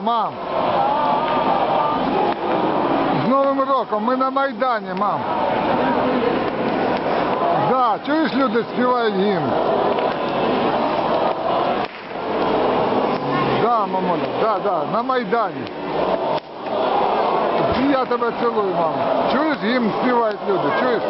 Мам! З Новим роком ми на Майдані, мам. Да, чуєш, люди співають гімн. Да, мамуля, да, да, на Майдані. Я тебе цілую, мам. Чуєш, гімн співають люди, чуєш?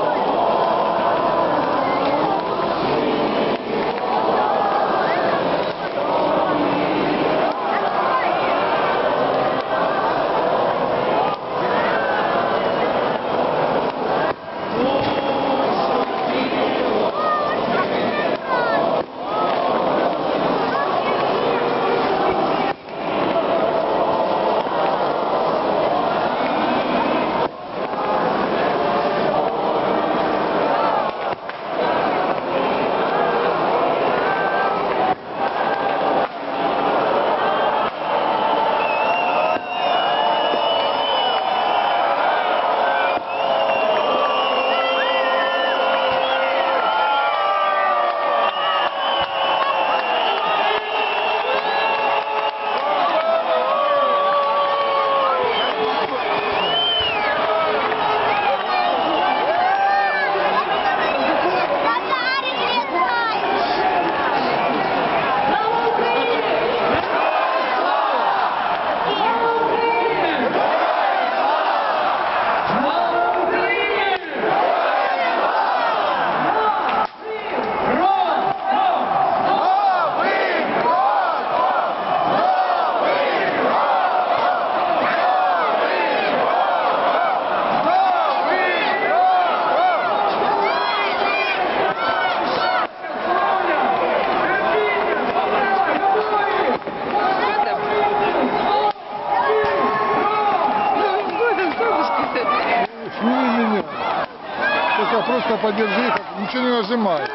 Только просто подержи, ничего не нажимай.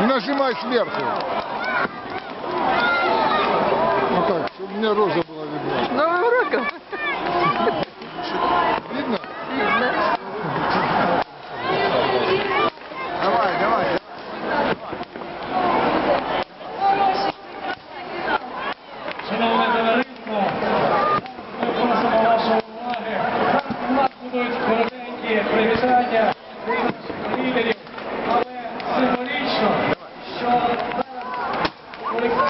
Не нажимай сверху. Вот так, чтобы у меня рожа была видна. Новим роком. Thank you.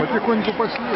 Потихоньку пошли.